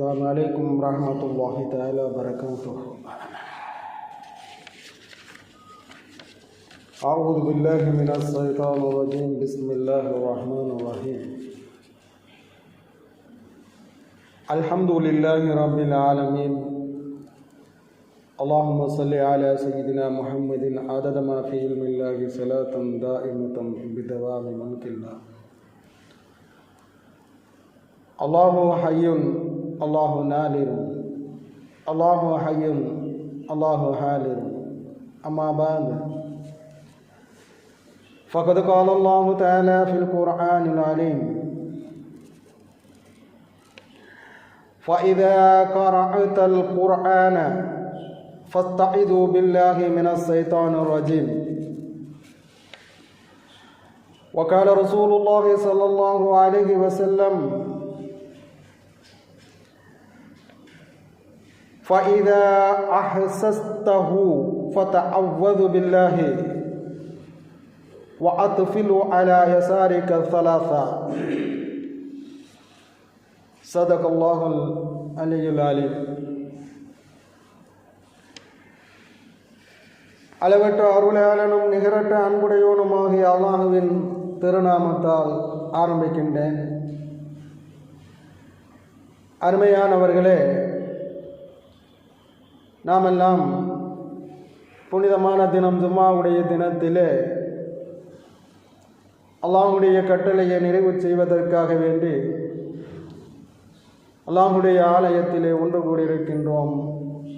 السلام عليكم ورحمة الله تعالى وبركاته. أعوذ بالله من الشيطان الرجيم. بسم الله الرحمن الرحيم. الحمد لله رب العالمين. اللهم صل على سيدنا محمد. عدد ما في علم الله صلاة دائمة بدوام ملك الله. الله حي الله نادر الله حي الله حالر. أما بعد فقد قال الله تعالى في القرآن العليم فإذا قرأت القرآن فاستعذوا بالله من الشيطان الرجيم. وقال رسول الله صلى الله عليه وسلم فإذا أحسسته فتعوذ بالله وأطفل على يسارك ثلاثة صدق الله العلي العليم அளவற்ற அருளாளனும் நிகரற்ற அன்புடையோனுமாகிய அல்லாஹுவின் திருநாமத்தால் ஆரம்பிக்கின்றேன் அருமையானவர்களே நாமெல்லாம் புனிதமான தினம் ஜும்மாவுடைய தினத்திலே அல்லாஹுடைய கட்டளையை நிறைவு செய்வதற்காக வேண்டி அல்லாஹுடைய ஆலயத்திலே ஒன்று கூடியிருக்கின்றோம்.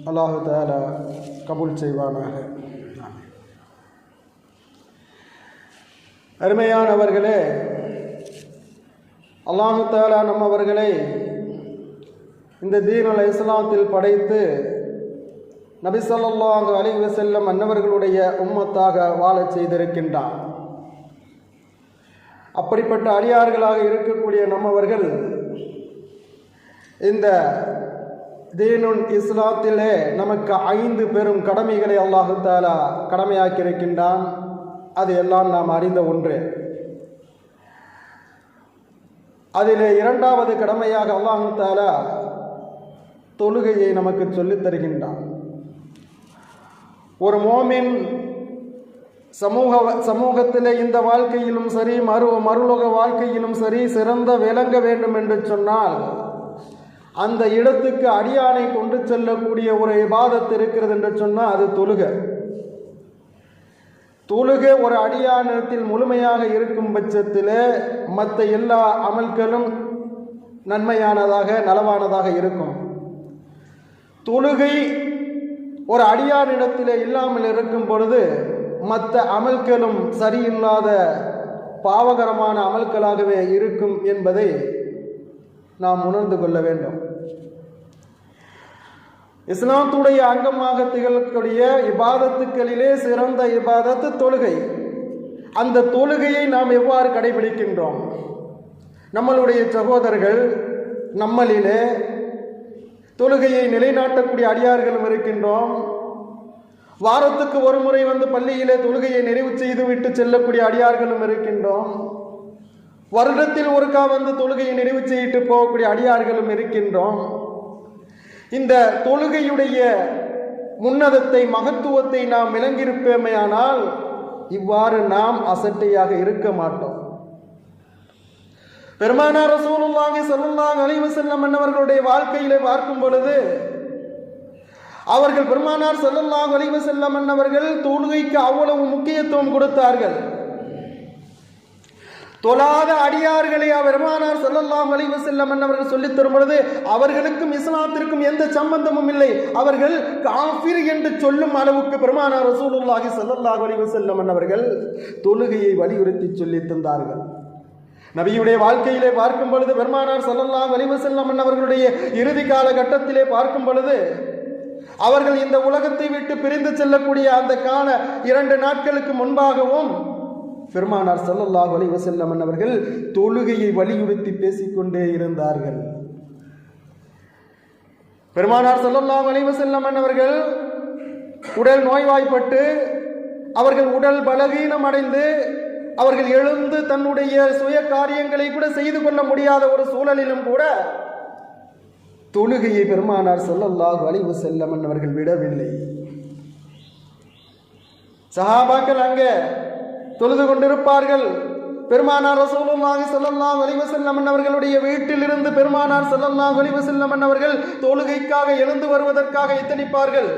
அல்லாஹு தாலா கபூல் செய்வானாக. அருமையானவர்களே அல்லாஹு தாலா நம்மவர்களை இந்த தீனல் இஸ்லாத்தில் படைத்து நபி ஸல்லல்லாஹு அலைஹி செல்லும் அன்னவர்களுடைய உம்மத்தாக வாழச் செய்திருக்கின்றான் அப்படிப்பட்ட அடியார்களாக இருக்கக்கூடிய நம்மவர்கள் இந்த தீனுன் இஸ்லாத்திலே நமக்கு ஐந்து பெரும் கடமைகளை அல்லாஹு தாலா கடமையாக்கியிருக்கின்றான். அது எல்லாம் நாம் அறிந்த ஒன்று. அதிலே இரண்டாவது கடமையாக அல்லாஹு தாலா தொழுகையை நமக்கு சொல்லித் தருகின்றான் ஒரு மோமின் சமூக சமூகத்திலே இந்த வாழ்க்கையிலும் சரி மறு மறுலோக வாழ்க்கையிலும் சரி சிறந்த விளங்க வேண்டும் என்று சொன்னால் அந்த இடத்துக்கு அடியானை கொண்டு செல்லக்கூடிய ஒரு இபாதத் இருக்கிறது என்று சொன்னால் அது தொழுக. தொழுகை ஒரு அடியானத்தில் முழுமையாக இருக்கும் பட்சத்தில் மற்ற எல்லா அமல்களும் நன்மையானதாக நலவானதாக இருக்கும். தொழுகை ஒரு அடியானிடத்திலே இல்லாமல் இருக்கும் பொழுது மற்ற அமல்களும் சரியில்லாத பாவகரமான அமல்களாகவே இருக்கும் என்பதை நாம் உணர்ந்து கொள்ள வேண்டும். இஸ்லாத்துடைய அங்கமாக திகழக்கூடிய இபாதத்துக்களிலே சிறந்த இபாதத்து தொழுகை. அந்த தொழுகையை நாம் எவ்வாறு கடைபிடிக்கின்றோம்? நம்மளுடைய சகோதரர்கள் நம்மளிலே தொழுகையை நிலைநாட்டக்கூடிய அடியார்களும் இருக்கின்றோம். வாரத்துக்கு ஒரு முறை வந்து பள்ளியிலே தொழுகையை நிறைவு செய்து விட்டு செல்லக்கூடிய அடியார்களும் இருக்கின்றோம். வருடத்தில் ஒருக்கா வந்து தொழுகையை நிறைவு செய்யிட்டு போகக்கூடிய அடியார்களும் இருக்கின்றோம். இந்த தொழுகையுடைய முன்னதத்தை மகத்துவத்தை நாம் விளங்கியிருப்போமேயானால் இவ்வாறு நாம் அசட்டையாக இருக்க மாட்டோம். பெருமானார் ரசூலுல்லாஹி ஸல்லல்லாஹு அலைஹி வஸல்லம் அன்னவர்களுடைய வாழ்க்கையிலே பார்க்கும் பொழுது அவர்கள் பெருமானார் ஸல்லல்லாஹு அலைஹி வஸல்லம் அவர்கள் தொழுகைக்கு அவ்வளவு முக்கியத்துவம் கொடுத்தார்கள். தொழாத அடியார்களை பெருமானார் ஸல்லல்லாஹு அலைஹி வஸல்லம் அவர்கள் சொல்லித் தரும் பொழுது அவர்களுக்கும் இஸ்லாத்திற்கும் எந்த சம்பந்தமும் இல்லை. அவர்கள் காஃபிர் என்று சொல்லும் அளவுக்கு பெருமானார் ரசூலுல்லாஹி ஸல்லல்லாஹு அலைஹி வஸல்லம் அவர்கள் தொழுகையை வலியுறுத்தி சொல்லித் தந்தார்கள். நபியுடைய வாழ்க்கையிலே பார்க்கும் பொழுது பெருமானார் ஸல்லல்லாஹு வலிவு வஸல்லம் அவர்களுடைய இறுதி கால கட்டத்திலே பார்க்கும் பொழுது அவர்கள் இந்த உலகத்தை விட்டு பிரிந்து செல்லக்கூடிய அந்த கால இரண்டு நாட்களுக்கு முன்பாகவும் பெருமானார் சல்லல்லா வலிவு வஸல்லம் அவர்கள் தொழுகையை வலியுறுத்தி பேசிக்கொண்டே இருந்தார்கள். பெருமானார் சல்லல்லா வலிவு வஸல்லம் அவர்கள் உடல் நோய்வாய்ப்பட்டு அவர்கள் உடல் பலவீனம் அடைந்து அவர்கள் எழுந்து தன்னுடைய சுய காரியங்களை கூட செய்து கொள்ள முடியாத ஒரு சூழலிலும் கூட தொழுகையை பெருமானார் ஸல்லல்லாஹு அழிவு வஸல்லம் அவர்கள் விடவில்லை. சஹாபாக்கள் அங்கே தொழுது கொண்டிருப்பார்கள். பெருமானார் ரசூலுல்லாஹி ஸல்லல்லாஹு அலைஹி வஸல்லம் அவர்களுடைய வீட்டிலிருந்து பெருமானார் ஸல்லல்லாஹு அலைஹி வஸல்லம் அவர்கள் தொழுகைக்காக எழுந்து வருவதற்காக எத்தனிப்பார்கள்?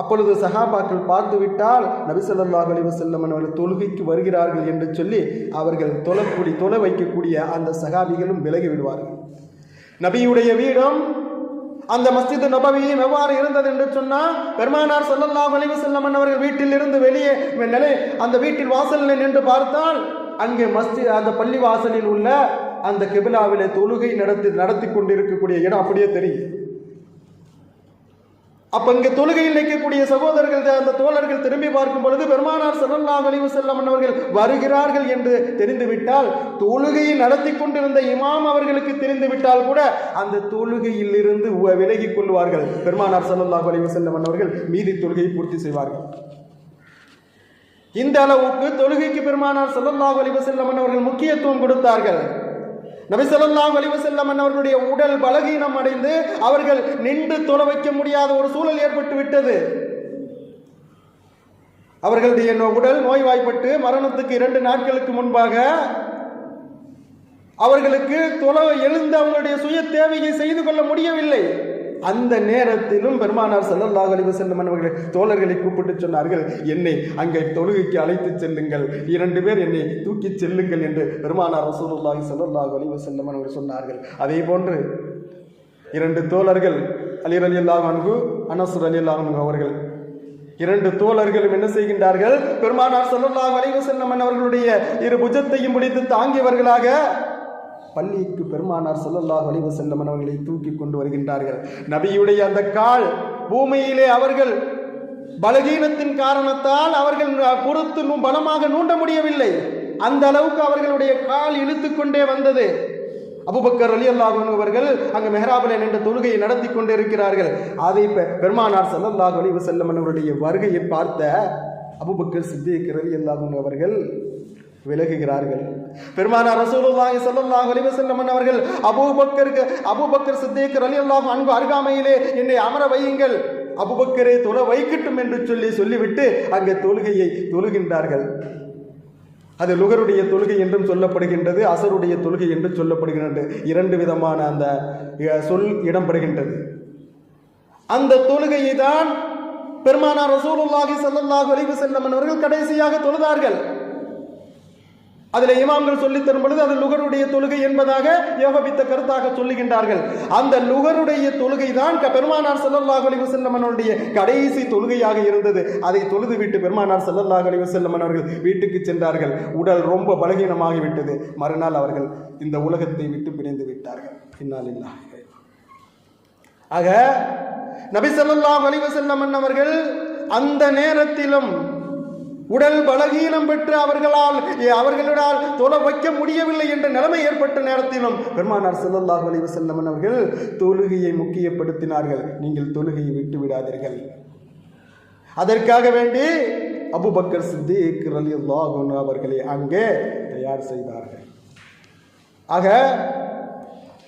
அப்பொழுது சஹாபாக்கள் பார்த்துவிட்டால் நபிசல்லாஹ் அலி வசல்லம் அவர்கள் தொழுகைக்கு வருகிறார்கள் என்று சொல்லி அவர்கள் தொழக்கூடிய தொலை வைக்கக்கூடிய அந்த சகாபிகளும் விலகி விடுவார்கள். நபியுடைய வீடும் அந்த மஸ்ஜித் நபவியும் எவ்வாறு இருந்தது என்று சொன்னால் பெருமானார் ஸல்லல்லாஹு அலைஹி செல்லமன் அவர்கள் வீட்டில் இருந்து வெளியே நிலை அந்த வீட்டில் வாசலில் நின்று பார்த்தால் அங்கே மஸ்ஜித் அந்த பள்ளி வாசலில் உள்ள அந்த கிபிலாவிலே தொழுகை நடத்தி நடத்தி கொண்டிருக்கக்கூடிய இடம் அப்படியே தெரியும். அப்ப இங்க தொழுகையில் நிற்கக்கூடிய சகோதரர்கள் அந்த தோழர்கள் திரும்பி பார்க்கும் பொழுது பெருமானார் ஸல்லல்லாஹு அலைஹி செல்லம் அவர்கள் வருகிறார்கள் என்று தெரிந்துவிட்டால் தொழுகையை நடத்தி கொண்டிருந்த இமாம் அவர்களுக்கு தெரிந்துவிட்டால் கூட அந்த தொழுகையில் இருந்து உ- விலகிக் கொள்வார்கள். பெருமானார் ஸல்லல்லாஹு அலைஹி செல்லம் அவர்கள் மீதி தொழுகையை பூர்த்தி செய்வார்கள். இந்த அளவுக்கு தொழுகைக்கு பெருமானார் ஸல்லல்லாஹு அலைஹி வஸல்லம் அவர்கள் முக்கியத்துவம் கொடுத்தார்கள். நபி ஸல்லல்லாஹு அவர்களுடைய உடல் பலகீனம் அடைந்து அவர்கள் நின்று தொலை வைக்க முடியாத ஒரு சூழல் ஏற்பட்டு விட்டது. அவர்களுடைய உடல் நோய்வாய்ப்பட்டு மரணத்துக்கு இரண்டு நாட்களுக்கு முன்பாக அவர்களுக்கு தொலை எழுந்து அவங்களுடைய சுய தேவையை செய்து கொள்ள முடியவில்லை. அந்த நேரத்திலும் பெருமானார் ஸல்லல்லாஹு அலைஹி செல்லும் அவர்கள் தோழர்களை கூப்பிட்டு சொன்னார்கள் என்னை அங்கே தொழுகைக்கு அழைத்து செல்லுங்கள். இரண்டு பேர் என்னை தூக்கி செல்லுங்கள் என்று பெருமானார் ரசூலுல்லாஹி ஸல்லல்லாஹு அலைஹி செல்லும் அவர்கள் சொன்னார்கள். அதே போன்று இரண்டு தோழர்கள் அலி அல்லாஹ் அன்பு அனசுர் அலி அல்லாஹ் அவர்கள் இரண்டு தோழர்களும் என்ன செய்கின்றார்கள்? பெருமானார் ஸல்லல்லாஹு அலைஹி செல்லும் அவர்களுடைய இரு புஜத்தையும் பிடித்து தாங்கியவர்களாக பள்ளிக்கு பெருமானார் ஸல்லல்லாஹு அலைஹி வஸல்லம் அவர்களை தூக்கி கொண்டு வருகின்றார்கள். நபியுடைய அந்த கால் பூமியிலே அவர்கள் பலகீனத்தின் காரணத்தால் அவர்கள் பொறுத்து பலமாக நூண்ட முடியவில்லை. அந்த அளவுக்கு அவர்களுடைய கால் இழுத்து கொண்டே வந்தது. அபுபக்கர் அலி அல்லாஹன் அவர்கள் அங்கு மெஹராபில் நின்ற தொழுகையை நடத்தி கொண்டிருக்கிறார்கள் அதை பெருமானார் சல்லல்லாஹ் அலிவு வஸல்லம் அவருடைய வருகையை பார்த்த அபுபக்கர் சித்திக் அலி அல்லாஹன் அவர்கள் விலகுகிறார்கள். பெருமானார் ரசூலுல்லாஹி ஸல்லல்லாஹு அலைஹி வஸல்லம் அவர்கள் அபூபக்கருக்கு அபூபக்கர் சித்திக் ரலியல்லாஹு அன்ஹு அருகாமையிலே என்னை அமர வையுங்கள். அபுபக்கரே தொழ வைக்கட்டும் என்று சொல்லி சொல்லிவிட்டு அங்கே தொழுகையை தொழுகின்றார்கள். அது லுகருடைய தொழுகை என்றும் சொல்லப்படுகின்றது அசருடைய தொழுகை என்றும் சொல்லப்படுகின்றது. இரண்டு விதமான அந்த சொல் இடம்பெறுகின்றது. அந்த தொழுகையை தான் பெருமானார் ரசூலுல்லாஹி சல்லாஹ் அலைஹி செல்லம் அவர்கள் கடைசியாக தொழுதார்கள். அதில் இமாம்கள் சொல்லித் தரும் பொழுது அது லுகருடைய தொழுகை என்பதாக ஏகபித்த கருத்தாக சொல்லுகின்றார்கள். அந்த லுகருடைய தொழுகை தான் க- பெருமானார் செல்லல்லாஹ் அலைஹி வஸல்லம் கடைசி தொழுகையாக இருந்தது. அதை தொழுது விட்டு பெருமானார் செல்லல்லாஹ் அலைஹி வஸல்லம் அவர்கள் வீட்டுக்கு சென்றார்கள். உடல் ரொம்ப பலகீனமாகி விட்டது மறுநாள் அவர்கள் இந்த உலகத்தை விட்டு பிரிந்து விட்டார்கள். இன்னாலில்லாஹி. ஆக நபி செல்லல்லாஹ் அலைஹி அவர்கள் அந்த நேரத்திலும் உடல் பலகீனம் பெற்று அவர்களால் அவர்களால் தொலை வைக்க முடியவில்லை என்ற நிலைமை ஏற்பட்ட நேரத்திலும் பெருமானார் செல்லல்லாஹ் வலிவு செல்லமன் அவர்கள் தொழுகையை முக்கியப்படுத்தினார்கள். நீங்கள் தொழுகையை விட்டு விடாதீர்கள். அதற்காக வேண்டி அபுபக்கர் சித்திக் ரலியல்லாஹு அன்ஹு அவர்களை அங்கே தயார் செய்தார்கள். ஆக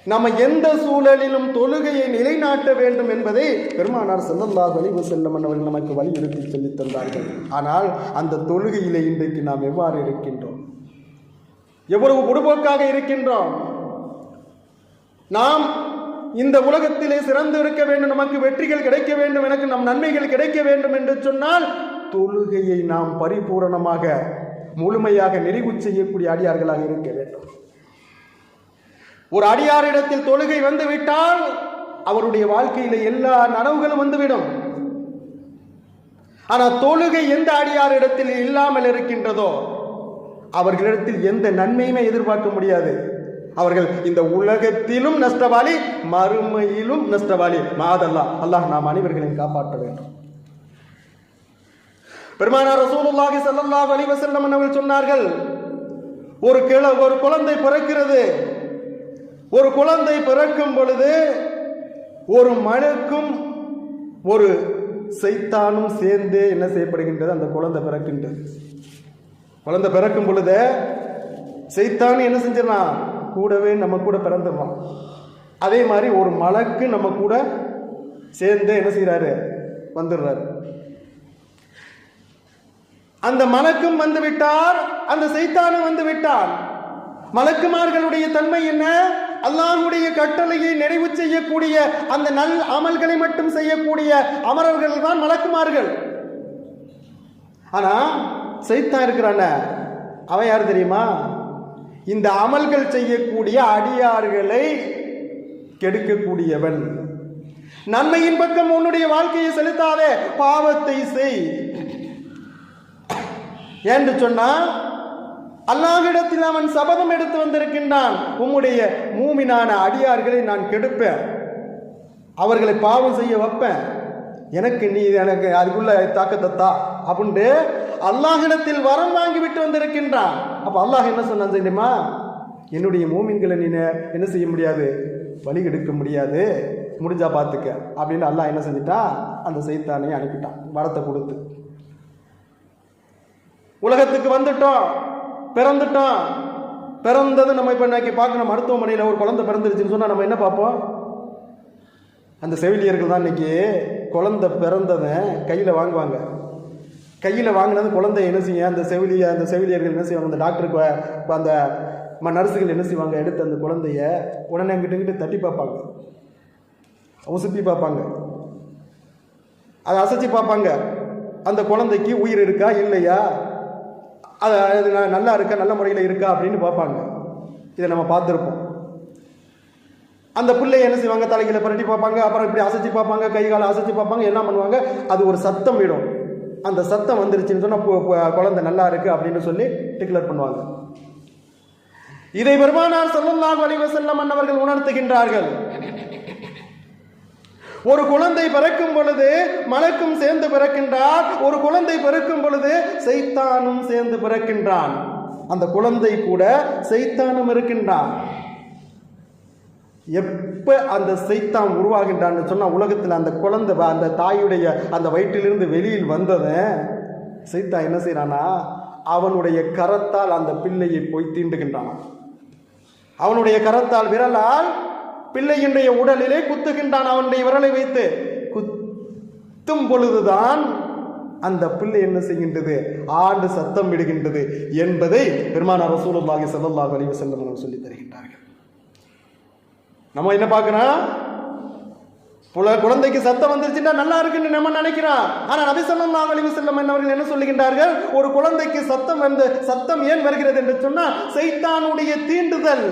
நம்ம எந்த சூழலிலும் தொழுகையை நிலைநாட்ட வேண்டும் என்பதை பெருமானார் செல்லல்லா வலிவு வஸல்லம் அவர்கள் நமக்கு வலியுறுத்தி சொல்லித் தந்தார்கள். ஆனால் அந்த தொழுகையிலே இன்றைக்கு நாம் எவ்வாறு இருக்கின்றோம்? எவ்வளவு பொடுபோக்காக இருக்கின்றோம்? நாம் இந்த உலகத்திலே சிறந்து இருக்க வேண்டும் நமக்கு வெற்றிகள் கிடைக்க வேண்டும் எனக்கு நம் நன்மைகள் கிடைக்க வேண்டும் என்று சொன்னால் தொழுகையை நாம் பரிபூரணமாக முழுமையாக நிறைவு செய்யக்கூடிய அடியார்களாக இருக்க வேண்டும். ஒரு அடியாரிடத்தில் தொழுகை வந்துவிட்டால் அவருடைய வாழ்க்கையில எல்லா நனவுகளும் வந்துவிடும். ஆனால் தொழுகை எந்த அடியாரிடத்தில் இல்லாமல் இருக்கின்றதோ அவர்களிடத்தில் எந்த நன்மையுமே எதிர்பார்க்க முடியாது. அவர்கள் இந்த உலகத்திலும் நஷ்டவாளி மறுமையிலும் நஷ்டவாளி. மாதல்லா அல்லாஹ் நாம் அனைவர்களையும் காப்பாற்ற வேண்டும். பெருமானார் ரசூலுல்லாஹி ஸல்லல்லாஹு அலைஹி வஸல்லம் அவர்கள் சொன்னார்கள் ஒரு கிள ஒரு குழந்தை பிறக்கிறது ஒரு குழந்தை பிறக்கும் பொழுது ஒரு மனுக்கும் ஒரு சைத்தானும் சேர்ந்து என்ன செய்யப்படுகின்றது? அந்த குழந்தை பிறக்கின்றது. குழந்தை பிறக்கும் பொழுது செய்தான் என்ன செஞ்சிடலாம் கூடவே நம்ம கூட பிறந்துடுறான். அதே மாதிரி ஒரு மலக்கு நம்ம கூட சேர்ந்து என்ன செய்கிறாரு வந்துடுறாரு. அந்த மலக்கும் வந்து விட்டார் அந்த சைத்தானும் வந்து விட்டார் மலக்குமார்களுடைய தன்மை என்ன? அல்லாஹுடைய கட்டளையை நிறைவு செய்யக்கூடிய அந்த நல் அமல்களை மட்டும் செய்யக்கூடிய அமரர்கள் தான் மலக்குமார்கள். ஆனா சைத்தான் இருக்கிறான அவன் யார் தெரியுமா? இந்த அமல்கள் செய்யக்கூடிய அடியார்களை கெடுக்கக்கூடியவன். நன்மையின் பக்கம் உன்னுடைய வாழ்க்கையை செலுத்தாதே பாவத்தை செய். என்று சொன்னால் அல்லாஹிடத்தில் அவன் சபதம் எடுத்து வந்திருக்கின்றான். உம்முடைய மூமினான அடியார்களை நான் கெடுப்பேன். அவர்களை பாவம் செய்ய வைப்பேன். எனக்கு நீ எனக்கு அதுக்குள்ள தாக்கத்தத்தா அப்படின்ட்டு அல்லாஹிடத்தில் வரம் வாங்கி விட்டு வந்திருக்கின்றான். அப்போ அல்லாஹ் என்ன சொன்னான் தெரியுமா? என்னுடைய மூமின்களை நீ என்ன செய்ய முடியாது? வழி எடுக்க முடியாது. முடிஞ்சா பார்த்துக்க அப்படின்னு அல்லாஹ் என்ன செஞ்சிட்டான் அந்த செய்தானையும் அனுப்பிட்டான். வரத்தை கொடுத்து. உலகத்துக்கு வந்துட்டோம். பிறந்துட்டோம் பிறந்தது நம்ம இப்போ இன்னைக்கு பார்க்கணும். மருத்துவமனையில் ஒரு குழந்தை பிறந்துருச்சுன்னு சொன்னால் நம்ம என்ன பார்ப்போம்? அந்த செவிலியர்கள் தான் இன்றைக்கி குழந்தை பிறந்ததை கையில் வாங்குவாங்க. கையில் வாங்கினது குழந்தை என்ன செய்ய அந்த செவிலிய அந்த செவிலியர்கள் என்ன செய்வாங்க? அந்த டாக்டருக்கு அந்த ம- நர்ஸுகள் என்ன செய்வாங்க? எடுத்து அந்த குழந்தைய உடனே அங்கிட்ட தட்டி பார்ப்பாங்க. உசுப்பி பார்ப்பாங்க. அதை அசைச்சு பார்ப்பாங்க. அந்த குழந்தைக்கு உயிர் இருக்கா? இல்லையா? அது அது நல்லா இருக்கா நல்ல முறையில் இருக்கா அப்படின்னு பார்ப்பாங்க. இதை நம்ம பார்த்துருப்போம். அந்த பிள்ளைய என்ன செய்வாங்க? தலைகளை புரட்டி பார்ப்பாங்க அப்புறம் இப்படி அசைச்சு பார்ப்பாங்க கை காலை அசைச்சு பார்ப்பாங்க என்ன பண்ணுவாங்க? அது ஒரு சத்தம் விடும். அந்த சத்தம் வந்துருச்சுன்னு சொன்னால் குழந்தை நல்லா இருக்குது அப்படின்னு சொல்லி டிக்ளேர் பண்ணுவாங்க. இதை பெருமானார் ஸல்லல்லாஹு அலைஹி வஸல்லம் அன்னவர்கள் உணர்த்துகின்றார்கள். ஒரு குழந்தை பிறக்கும் பொழுது மலக்கும் சேர்ந்து பிறக்கின்றார் ஒரு குழந்தை பிறக்கும் பொழுது சைத்தானும் சேர்ந்து பிறக்கின்றான். அந்த குழந்தை கூட சைத்தானும் இருக்கின்றான். எப்ப அந்த சைத்தான் உருவாகின்றான்னு சொன்னா உலகத்தில் அந்த குழந்தை அந்த தாயுடைய அந்த வயிற்றிலிருந்து வெளியில் வந்தவன் சைத்தான் என்ன செய்றானா அவனுடைய கரத்தால் அந்த பிள்ளையை போய் தீண்டுகின்றான். அவனுடைய கரத்தால் விரலால் பிள்ளையினுடைய உடலிலே குத்துகின்றான் அவனுடைய விரலை வைத்து. குத்தும் பொழுதுதான் அந்த பிள்ளை என்ன செய்கின்றது? ஆண்டு சத்தம் விடுகின்றது என்பதை பெருமானார் ரசூலுல்லாஹி ஸல்லல்லாஹு அலைஹி வஸல்லம் அவர்கள் சொல்லித் தருகின்றார்கள். நம்ம என்ன பார்க்கறோம்? புல குழந்தைக்கு சத்தம் வந்துருச்சுன்னா நல்லா இருக்குன்னு நம்ம நினைக்கிறோம். ஆனால் நபி ஸல்லல்லாஹு அலைஹி வஸல்லம் அவர்கள் என்ன சொல்லுகின்றார்கள்? ஒரு குழந்தைக்கு சத்தம் வந்து சத்தம் ஏன் வருகிறது என்று சொன்னால் சைத்தானுடைய தீண்டுதல்.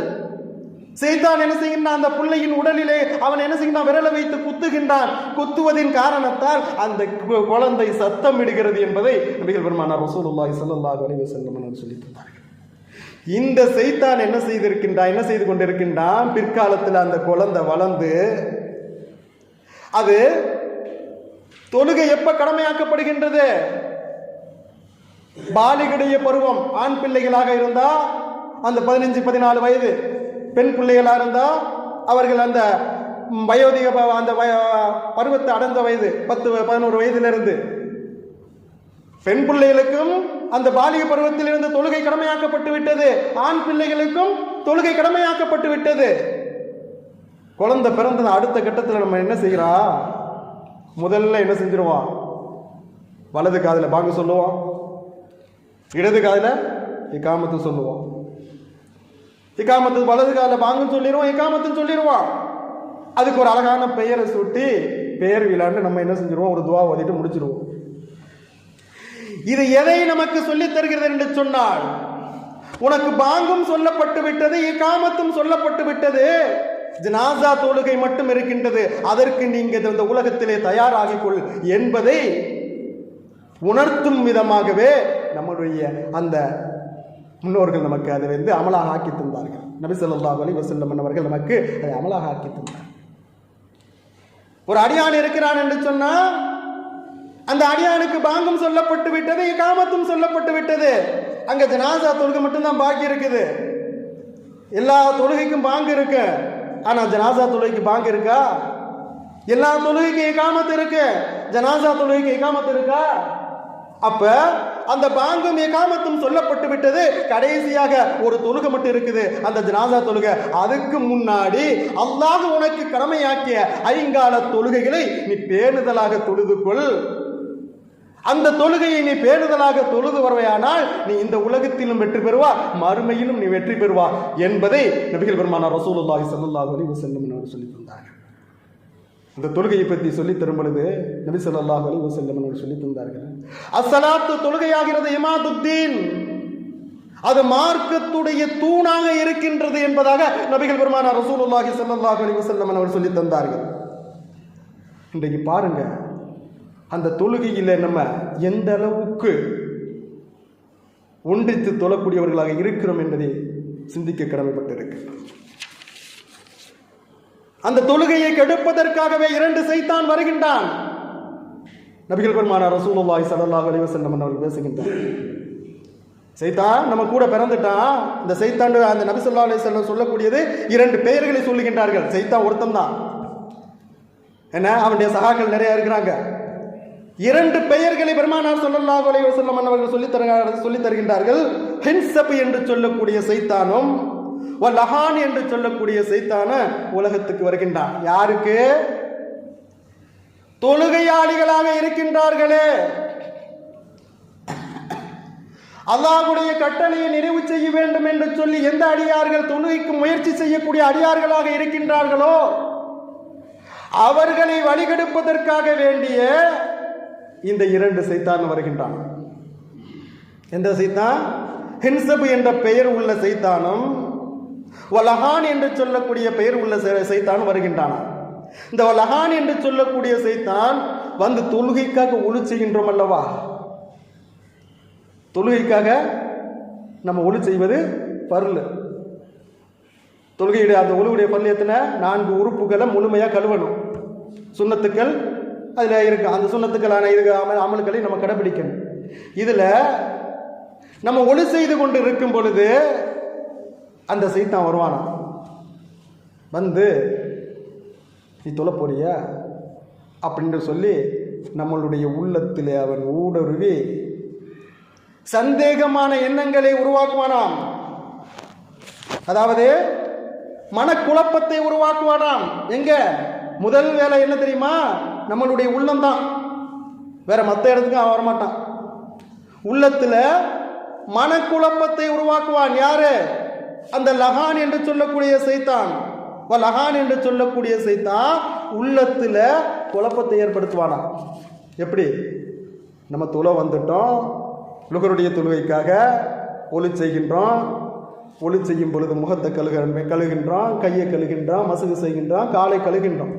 செய்தான் என்ன செய்கின்றான்? அந்த பிள்ளையின் உடலிலே அவன் என்ன செய்கின்றான்? விரலை வைத்து குத்துகின்றான். குத்துவதின் காரணத்தால் அந்த கு- குழந்தை சத்தம் இடுகிறது என்பதை நபிகள் பெருமானார் ரசூலுல்லாஹி ஸல்லல்லாஹு அலைஹி வஸல்லம் அவர்கள் சொல்லி தந்தார்கள். இந்த செய்தான் என்ன செய்திருக்கின்றான்? என்ன செய்து கொண்டிருக்கின்றான்? பிற்காலத்தில் அந்த குழந்தை வளர்ந்து அது தொழுகை எப்ப கடமையாக்கப்படுகின்றது? பாலிகடைய பருவம் ஆண் பிள்ளைகளாக இருந்தா அந்த பதினஞ்சு பதினாலு வயது. பெண் பிள்ளைகளாக இருந்தால் அவர்கள் அந்த வயோதிக ப- அந்த வய- பருவத்தை அடைந்த வயது பத்து பதினோரு வயதிலிருந்து. பெண் பிள்ளைகளுக்கும் அந்த பாலிக பருவத்தில் இருந்து தொழுகை கடமையாக்கப்பட்டு விட்டது. ஆண் பிள்ளைகளுக்கும் தொழுகை கடமையாக்கப்பட்டு விட்டது. குழந்தை பிறந்த அடுத்த கட்டத்தில் நம்ம என்ன செய்கிறோம் முதல்ல என்ன செஞ்சிருவோம் வலது காதில் பாங்க சொல்லுவோம் இடது காதில் இக்காமத்தை சொல்லுவோம் இக்காமத்து வலது காலில் பாங்குன்னு சொல்லிடுவோம் இக்காமத்துன்னு சொல்லிடுவோம். அதுக்கு ஒரு அழகான பெயரை சூட்டி பெயர் விழான்னு நம்ம என்ன செஞ்சிருவோம்? ஒரு துவா ஓதிட்டு முடிச்சிருவோம். இது எதை நமக்கு சொல்லித் தருகிறது என்று சொன்னால் உனக்கு பாங்கும் சொல்லப்பட்டு விட்டது இக்காமத்தும் சொல்லப்பட்டு விட்டது. ஜனாசா தொழுகை மட்டும் இருக்கின்றது. அதற்கு நீங்க இந்த உலகத்திலே தயாராகிக்கொள் என்பதை உணர்த்தும் விதமாகவே நம்முடைய அந்த முன்னோர்கள் நமக்கு அதை வந்து அமலாக ஆக்கி தந்தார்கள். நபி ஸல்லல்லாஹு அலைஹி வஸல்லம் அவர்கள் நமக்கு அதை அமலாக ஆக்கி தந்தார் ஒரு அடியான் இருக்கிறான் என்று சொன்னால் அந்த அடியானுக்கு பாங்கும் சொல்லப்பட்டு விட்டது காமத்தும் சொல்லப்பட்டு விட்டது. அங்க ஜனாசா தொழுகை மட்டும்தான் பாக்கி இருக்குது. எல்லா தொழுகைக்கும் பாங்கு இருக்கு. ஆனா ஜனாசா தொழுகைக்கு பாங்கு இருக்கா? எல்லா தொழுகைக்கும் ஏகாமத்து இருக்கு. ஜனாசா தொழுகைக்கு இகாமத்து இருக்கா? அப்ப அந்த பாங்கும் ஏகாமத்தும் சொல்லப்பட்டு விட்டது. கடைசியாக ஒரு தொழுகை மட்டும் இருக்குது. அந்த ஜனாசா தொழுகை. அதுக்கு முன்னாடி அல்லாஹ் உனக்கு கடமையாக்கிய ஐங்கால தொழுகைகளை நீ பேணுதலாக தொழுது கொள். அந்த தொழுகையை நீ பேணுதலாக தொழுது வருவையானால் நீ இந்த உலகத்திலும் வெற்றி பெறுவா மறுமையிலும் நீ வெற்றி பெறுவா என்பதை நபிகள் பெருமானார் ரசூலுல்லாஹி சல்லுல்லாஹு அலைஹி வஸல்லம் அவர் சொல்லி தந்தார்கள். இந்த தொழுகையை பற்றி சொல்லி தரும் பொழுது நபி சொல்லாஹ் அலி வஸல்லம் அவர் சொல்லி தந்தார்கள். அஸ்ஸலாத்து தொழுகையாகிறது இமாதுத்தீன். அது மார்க்கத்துடைய தூணாக இருக்கின்றது என்பதாக நபிகள் பெருமானார் ரசூலுல்லாஹி சல்லாஹ் அலி வஸல்லம் அவர் சொல்லி தந்தார்கள். இன்றைக்கு பாருங்க அந்த தொழுகையில் நம்ம எந்த அளவுக்கு ஒன்றித்து தொழக்கூடியவர்களாக இருக்கிறோம் என்பதை சிந்திக்க கடமைப்பட்டிருக்கு. அந்த தொழுகையை கெடுப்பதற்காகவே இரண்டு சைத்தான் வருகின்றான். நபிகள் பெருமான ரசூலுல்லாஹி ஸல்லல்லாஹு அலைஹி வஸல்லம் அவர்கள் பேசுகின்றார். சைத்தான் நம்ம கூட பிறந்துட்டான் இந்த செய்தாண்டு அந்த நபி சொல்லா அலி செல்லம் சொல்லக்கூடியது இரண்டு பெயர்களை சொல்லுகின்றார்கள். சைத்தான் ஒருத்தன் தான். என்ன? அவனுடைய சகாக்கள் நிறைய இருக்கிறாங்க. இரண்டு பெயர்களை பெருமானார் சொல்லல்லா அலைஹி செல்லம் அவர்கள் சொல்லி தர சொல்லி தருகின்றார்கள் ஹின்சப் என்று சொல்லக்கூடிய சைத்தானும் லஹான் என்று சொல்லக்கூடிய சைத்தான உலகத்துக்கு வருகின்றான். யாருக்கு? தொழுகையாளிகளாக இருக்கின்றார்களே. அல்லாஹுடைய கட்டளையை நிறைவு செய்ய வேண்டும் என்று சொல்லி எந்த அடியார்கள் தொழுகைக்கு முயற்சி செய்யக்கூடிய அடியார்களாக இருக்கின்றார்களோ அவர்களை வழிகெடுப்பதற்காக வேண்டிய இந்த இரண்டு சைத்தான் வருகின்றான். எந்த சைத்தான்? ஹின்சபு என்ற பெயர் உள்ள சைத்தானும் வலஹான் என்று சொல்லக்கூடிய பெயர் உள்ள சை- சைத்தான் வருகின்றான்? இந்த வலஹான் என்று சொல்லக்கூடிய சைத்தான் வந்து தொழுகைக்காக ஒளி செய்கின்றோம் அல்லவா? தொழுகைக்காக நம்ம ஒளி செய்வது பருள். தொழுகையுடைய அந்த ஒழுவுடைய பல்லு எத்தனை? நான்கு உறுப்புகளை முழுமையாக கழுவணும். சுண்ணத்துக்கள் அதில் இருக்கு. அந்த சுண்ணத்துக்களான இது அமல் அமல்களை நம்ம கடைபிடிக்கணும். இதில் நம்ம ஒளி செய்து கொண்டு இருக்கும் பொழுது அந்த சைத்தான் வருவானா? வந்து நீ தொலை போறியா அப்படின்னு சொல்லி நம்மளுடைய உள்ளத்தில் அவன் ஊடுருவி சந்தேகமான எண்ணங்களை உருவாக்குவானாம். அதாவது மனக்குழப்பத்தை உருவாக்குவானாம். எங்க? முதல் வேலை என்ன தெரியுமா? நம்மளுடைய உள்ளம்தான். வேற மற்ற இடத்துக்கு அவன் வரமாட்டான். உள்ளத்தில் மனக்குழப்பத்தை உருவாக்குவான். யாரு? அந்த லகான் என்று சொல்லக்கூடிய சைத்தான். வ லகான் என்று சொல்லக்கூடிய சைத்தான் உள்ளத்தில் குழப்பத்தை ஏற்படுத்துவானா? எப்படி? நம்ம துளை வந்துட்டோம். லுகருடைய தொழுகைக்காக ஒளி செய்கின்றோம். ஒளி செய்யும் பொழுது முகத்தை கழுக கழுகின்றோம் கையை கழுகின்றோம் மசுகு செய்கின்றோம் காலை கழுகின்றோம்.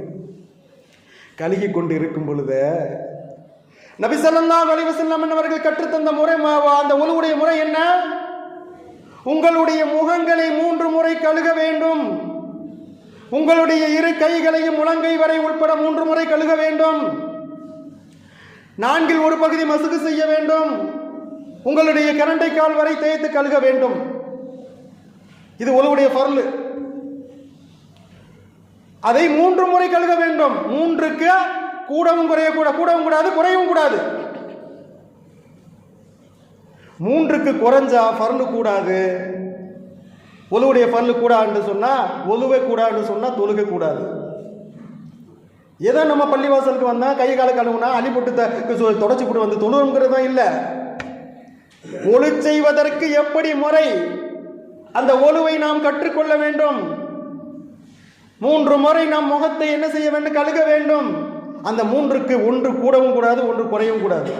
கழுகி கொண்டு இருக்கும் பொழுது நபிசல்லா வலிவசல்லாம் அலைஹி அவர்கள் கற்றுத்தந்த முறை அந்த ஒழுவுடைய முறை என்ன? உங்களுடைய முகங்களை மூன்று முறை கழுக வேண்டும். உங்களுடைய இரு கைகளையும் முழங்கை வரை உட்பட மூன்று முறை கழுக வேண்டும். நான்கில் ஒரு பகுதி மசுகு செய்ய வேண்டும். உங்களுடைய கரண்டை கால் வரை தேய்த்து கழுக வேண்டும். இது ஒழுவுடைய பொருள். அதை மூன்று முறை கழுக வேண்டும். மூன்றுக்கு கூடவும் குறைய கூட கூடவும் கூடாது குறையவும் கூடாது. மூன்றுக்கு குறைஞ்சா பர்லு கூடாது. ஒழுவுடைய பர்லு கூடாதுன்னு சொன்னால் ஒழுவே கூடாதுன்னு சொன்னால் தொழுகை கூடாது. ஏதோ நம்ம பள்ளிவாசலுக்கு வந்தால் கை கால கழுவுனா அள்ளி போட்டு த- போட்டு வந்து தொழுவுங்கிறது தான் இல்லை. ஒழு செய்வதற்கு எப்படி முறை? அந்த ஒழுவை நாம் கற்றுக்கொள்ள வேண்டும். மூன்று முறை நாம் முகத்தை என்ன செய்ய வேண்டும்? கழுக வேண்டும். அந்த மூன்றுக்கு ஒன்று கூடவும் கூடாது ஒன்று குறையவும் கூடாது.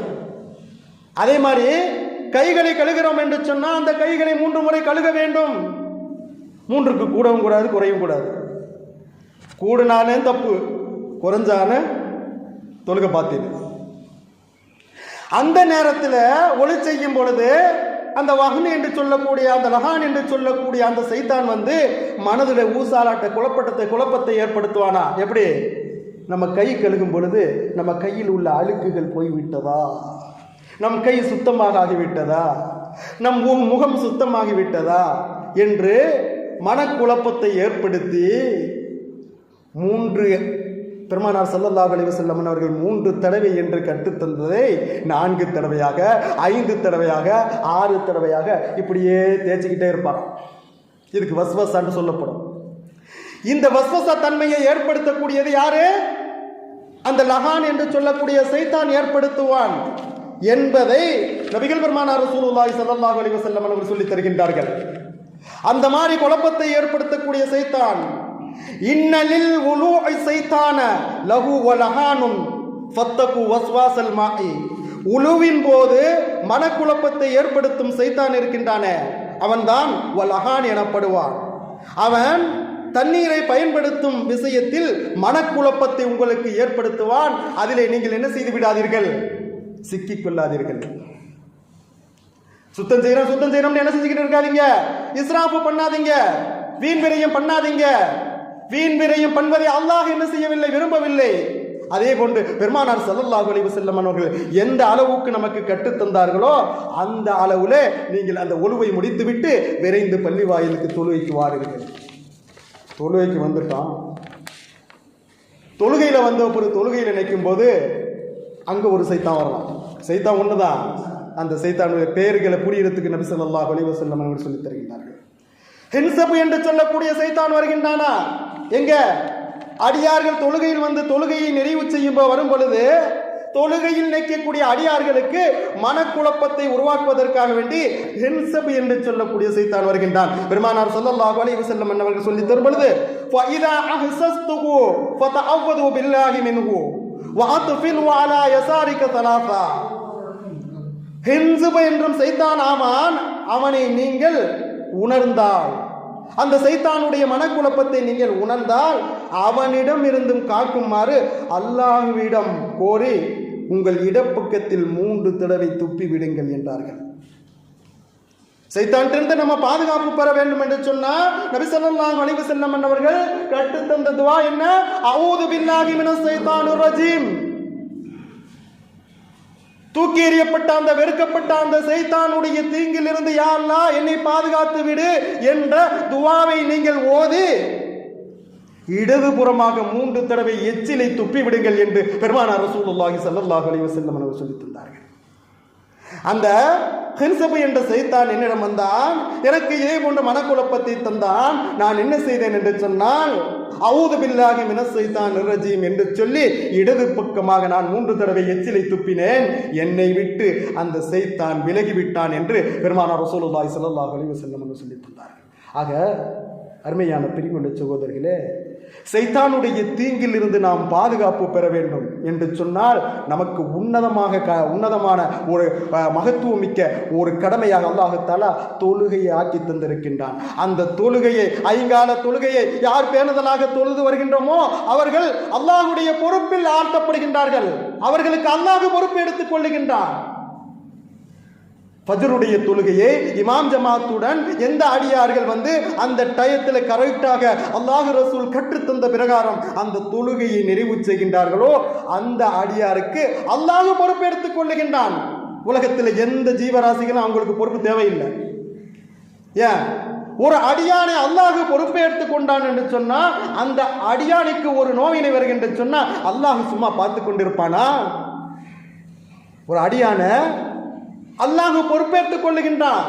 அதே மாதிரி கைகளை கழுகிறோம் என்று சொன்னால் அந்த கைகளை மூன்று முறை கழுக வேண்டும். மூன்றுக்கு கூடவும் கூடாது குறையும் கூடாது. கூடுனானே தப்பு குறைஞ்சான தொழுக பார்த்தீங்க அந்த நேரத்தில் ஒளி செய்யும் பொழுது அந்த வகன் என்று சொல்லக்கூடிய அந்த லகான் என்று சொல்லக்கூடிய அந்த சைத்தான் வந்து மனதில் ஊசாலாட்ட குழப்பட்டத்தை குழப்பத்தை ஏற்படுத்துவானா? எப்படி? நம்ம கை கழுகும் பொழுது நம்ம கையில் உள்ள அழுக்குகள் போய்விட்டதா? நம் கை சுத்தமாக ஆகிவிட்டதா நம் முகம் சுத்தமாகிவிட்டதா? என்று மனக்குழப்பத்தை ஏற்படுத்தி மூன்று பெருமானார் சல்லல்லா அலைஹி அவர்கள் மூன்று தடவை என்று கற்றுத்தந்ததை நான்கு தடவையாக ஐந்து தடவையாக ஆறு தடவையாக இப்படியே தேய்ச்சிக்கிட்டே இருப்பார். இதுக்கு வஸ்வசான்னு சொல்லப்படும். இந்த வஸ்வச தன்மையை ஏற்படுத்தக்கூடியது யாரு? அந்த லஹான் என்று சொல்லக்கூடிய சைத்தான் ஏற்படுத்துவான். என்பதை நபிகள் பெருமானார் ரசூலுல்லாஹி ஸல்லல்லாஹு அலைஹி வஸல்லம் அவர்கள் சொல்லித் தருகின்றார்கள். அந்த மாதிரி குழப்பத்தை ஏற்படுத்தக்கூடிய சைத்தான் இன்னலில் உலூஇ சைத்தான லஹு வலஹானும் ஃபத்தகு வஸ்வாசல் மாஇ. உலுவின் போது மனக்குழப்பத்தை ஏற்படுத்தும் சைத்தான் இருக்கின்றானே அவன்தான் வலஹான் எனப்படுவான். அவன் தண்ணீரை பயன்படுத்தும் விஷயத்தில் மனக்குழப்பத்தை உங்களுக்கு ஏற்படுத்துவான். அதிலே நீங்கள் என்ன செய்து விடாதீர்கள்? சிக்கிக் கொள்ளாதீர்கள் சுத்தம் செய்யறோம் சுத்தம் செய்யறோம்னு என்ன செஞ்சுக்கிட்டு இருக்காதீங்க? இஸ்ராஃபு பண்ணாதீங்க. வீண் விரையும் பண்ணாதீங்க. வீண் விரையும் பண்ணுவதை அல்லாஹ் என்ன செய்யவில்லை விரும்பவில்லை. அதே போன்று பெருமானார் சல்லல்லாஹு அலைவு செல்லம் அவர்கள் எந்த அளவுக்கு நமக்கு கற்றுத் தந்தார்களோ அந்த அளவுல நீங்கள் அந்த ஒழுவை முடித்துவிட்டு விரைந்து பள்ளி வாயிலுக்கு தொழுகைக்கு வாருங்கள். தொழுகைக்கு வந்துட்டான். தொழுகையில் வந்த ஒரு தொழுகையில் நினைக்கும் போது அங்கே ஒரு சைத்தான் வரலாம் செய்தான் ஒன்றுதான் அந்த சைத்தானுடைய பெயர்களை புரியறதுக்கு நபி சொல்லா வலிவசல்லம் அவர்கள் சொல்லித் தருகின்றார்கள். ஹின்சபு என்று சொல்லக்கூடிய செய்தான் வருகின்றானா? எங்க? அடியார்கள் தொழுகையில் வந்து தொழுகையை நிறைவு செய்யும் வரும் பொழுது தொழுகையில் நிற்கக்கூடிய அடியார்களுக்கு மனக்குழப்பத்தை உருவாக்குவதற்காக வேண்டி ஹின்சபு என்று சொல்லக்கூடிய செய்தான் வருகின்றான். பெருமானார் சொல்லல்லாஹு அலைஹி வஸல்லம் என்னவர்கள் சொல்லி தரும் பொழுது ஃபஇதா அஹ்சஸ்துஹு ஃபதஅவ்வது பில்லாஹி மின்ஹு வஅத்ஃபில் அலா யசாரிக தலாஃபா ஹின்சுப என்றும் சைத்தான் ஆவான். அவனை நீங்கள் உணர்ந்தால். அந்த சைத்தானுடைய மனக்குழப்பத்தை நீங்கள் உணர்ந்தால் அவனிடம் இருந்தும் காக்குமாறு அல்லாஹ்விடம் கோரி உங்கள் இடப்பக்கத்தில் மூன்று தடவை துப்பி விடுங்கள் என்றார்கள். சைத்தான்கிட்ட நம்ம பாதுகாப்பு பெற வேண்டும் என்று சொன்னா நபிசல்லாஹ் ஸல்லல்லாஹு செல்லம் என்னவர்கள் அவர்கள் தந்த துவா என்ன? அவுது பில்லாஹி மின சைத்தானு ரஜீம். தூக்கி எறியப்பட்ட அந்த வெறுக்கப்பட்ட அந்த சைத்தானுடைய தீங்கிலிருந்து யா என்னை பாதுகாத்து விடு என்ற துவாவை நீங்கள் ஓதி இடதுபுறமாக மூன்று தடவை எச்சிலை துப்பி விடுங்கள் என்று பெருமானார் ரசூலுல்லாஹி ஸல்லல்லாஹு அலைஹி வஸல்லம் அவர்கள் சொல்லித் தந்தார்கள். அந்த ஹின்சபு என்ற செய்தான் என்னிடம் வந்தான் எனக்கு இதே போன்ற மனக்குழப்பத்தை தந்தான். நான் என்ன செய்தேன் என்று சொன்னால் அவுது பில்லாகி மினசைத்தான் நிரஜீம் என்று சொல்லி இடது பக்கமாக நான் மூன்று தடவை எச்சிலை துப்பினேன். என்னை விட்டு அந்த செய்தான் விலகி விட்டான் என்று பெருமானார் ரசூலுல்லாஹி ஸல்லல்லாஹு அலிவசல்லம் என்று சொல்லி தந்தார்கள். ஆக அருமையான பிரிவுள்ள சகோதரர்களே சைத்தானுடைய தீங்கில் இருந்து நாம் பாதுகாப்பு பெற வேண்டும் என்று சொன்னால் நமக்கு உன்னதமாக க உன்னதமான ஒரு மகத்துவம் மகத்துவமிக்க ஒரு கடமையாக அல்லாஹத்தாலா தொழுகையை ஆக்கி தந்திருக்கின்றான். அந்த தொழுகையை ஐங்கால தொழுகையை யார் பேணுதலாக தொழுது வருகின்றோமோ அவர்கள் அல்லாஹுடைய பொறுப்பில் ஆழ்த்தப்படுகின்றார்கள். அவர்களுக்கு அல்லாஹ் பொறுப்பு எடுத்துக் கொள்ளுகின்றான். ஃபஜ்ருடைய தொழுகையை இமாம் ஜமாத்துடன் எந்த அடியார்கள் வந்து அந்த டயத்தில் கரெக்டாக அல்லாஹ் ரசூல் கற்றுத்தந்த பிரகாரம் அந்த தொழுகையை நிறைவு செய்கின்றார்களோ அந்த அடியாருக்கு அல்லாஹு பொறுப்பெடுத்துக் கொள்ளுகின்றான். உலகத்தில் எந்த ஜீவராசிகளும் அவங்களுக்கு பொறுப்பு தேவையில்லை. ஏன்? ஒரு அடியானை அல்லாஹு பொறுப்பை கொண்டான் என்று சொன்னா அந்த அடியானுக்கு ஒரு நோயினை வருகின்ற சொன்னா அல்லாஹு சும்மா பார்த்து கொண்டிருப்பானா? ஒரு அடியான அல்லாஹ் பொறுப்பேற்றுக் கொள்ளுகின்றான்.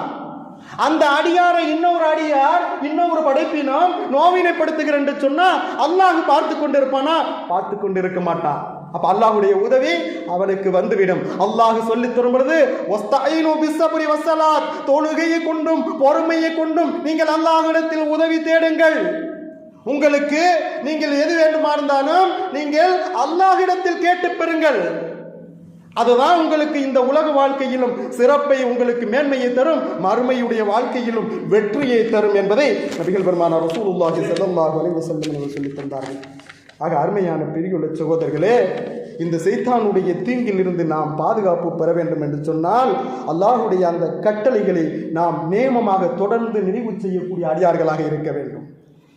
அந்த அடியாரை இன்னொரு அடியார் இன்னொரு படைப்பினம் நோவினைப்படுத்துகிற என்று சொன்னா அல்லாஹ் பார்த்து கொண்டிருப்பானா? பார்த்து கொண்டிருக்க மாட்டான் அப்ப அல்லாஹுடைய உதவி அவனுக்கு வந்துவிடும். அல்லாஹு சொல்லி தரும் பொழுது தொழுகையை கொண்டும் பொறுமையை கொண்டும் நீங்கள் அல்லாஹிடத்தில் உதவி தேடுங்கள். உங்களுக்கு நீங்கள் எது வேண்டுமா இருந்தாலும் நீங்கள் அல்லாஹிடத்தில் கேட்டு பெறுங்கள். அதுதான் உங்களுக்கு இந்த உலக வாழ்க்கையிலும் சிறப்பை உங்களுக்கு மேன்மையை தரும் மறுமையுடைய வாழ்க்கையிலும் வெற்றியை தரும் என்பதை நபிகள் பெருமான ரசூலுல்லாஹி ஸல்லல்லாஹு அலைஹி செல்லும் என்று சொல்லித் தந்தார்கள். ஆக அருமையான பெரியுள்ள சகோதரர்களே இந்த செய்தானுடைய தீங்கிலிருந்து நாம் பாதுகாப்பு பெற வேண்டும் என்று சொன்னால் அல்லாஹுடைய அந்த கட்டளைகளை நாம் நேமமாக தொடர்ந்து நினைவு செய்யக்கூடிய அடியார்களாக இருக்க வேண்டும்.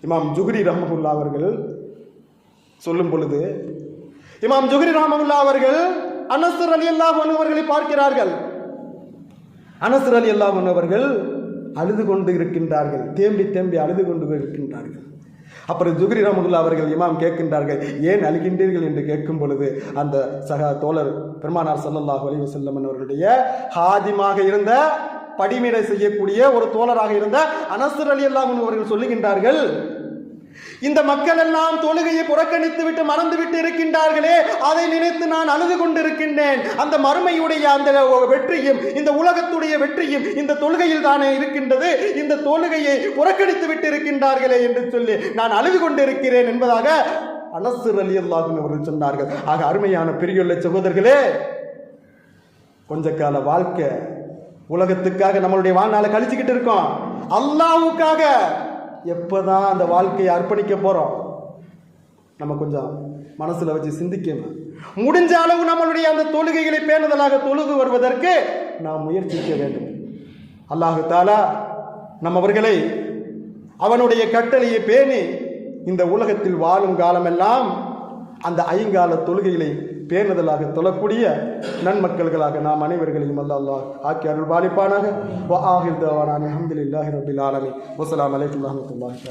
இமாம் ஜுஹரி ரஹமுல்லா அவர்கள் சொல்லும் பொழுது இமாம் ஜுஹரி ரஹமுல்லா அவர்கள் அனஸ்தர் அலி அல்லாஹ் அவர்களை பார்க்கிறார்கள். அனசர் அலி அல்லாஹ் அவர்கள் அழுது கொண்டு இருக்கின்றார்கள். தேம்பி தேம்பி அழுது கொண்டு இருக்கின்றார்கள். அப்புறம் ஜுகிரி ரஹமதுல்லா அவர்கள் இமாம் கேட்கின்றார்கள் ஏன் அழுகின்றீர்கள்? என்று கேட்கும் பொழுது அந்த சக தோழர் பெருமானார் ஸல்லல்லாஹு அலைஹி வஸல்லம் அவர்களுடைய ஹாதிமாக இருந்த படிமீடை செய்யக்கூடிய ஒரு தோழராக இருந்த அனசர் அலி அல்லாஹ் அவர்கள் சொல்லுகின்றார்கள் இந்த மக்கள் எல்லாம் தொழுகையை புறக்கணித்து விட்டு மறந்து விட்டு இருக்கின்றார்களே அதை நினைத்து நான் அழுது கொண்டிருக்கின்றேன். அந்த மறுமையுடைய அந்த வெற்றியும் இந்த உலகத்துடைய வெற்றியும் இந்த தொழுகையில் தானே இருக்கின்றது. இந்த தொழுகையை புறக்கணித்து விட்டு இருக்கின்றார்களே என்று சொல்லி நான் அழுது கொண்டிருக்கிறேன் என்பதாக அனசு அலி அல்லாஹும் அவர்கள் சொன்னார்கள். ஆக அருமையான பெரியுள்ள சகோதரர்களே கொஞ்ச கால வாழ்க்கை உலகத்துக்காக நம்மளுடைய வாழ்நாளை கழிச்சுக்கிட்டு இருக்கோம். எப்போ தான் அந்த வாழ்க்கையை அர்ப்பணிக்க போகிறோம் நம்ம கொஞ்சம் மனசில் வச்சு சிந்திக்கணும். முடிஞ்ச அளவு நம்மளுடைய அந்த தொழுகைகளை பேணுதலாக தொழுது வருவதற்கு நாம் முயற்சிக்க வேண்டும். அல்லாஹு தாலா நம்மவர்களை அவனுடைய கட்டளையை பேணி இந்த உலகத்தில் வாழும் காலமெல்லாம் அந்த ஐங்கால தொழுகைகளை பேருதலாக தொழக்கூடிய நன்மக்கள்களாக நாம் அனைவர்களையும் அல்ல அல்லாஹ் ஆக்கி அருள் பாலிப்பானாக வ ஆஹிர் தவானான் அஹமதுல்லாஹி ரபில் ஆலமி வசலாம் அலைக்கம் வரமத்துல்லாஹி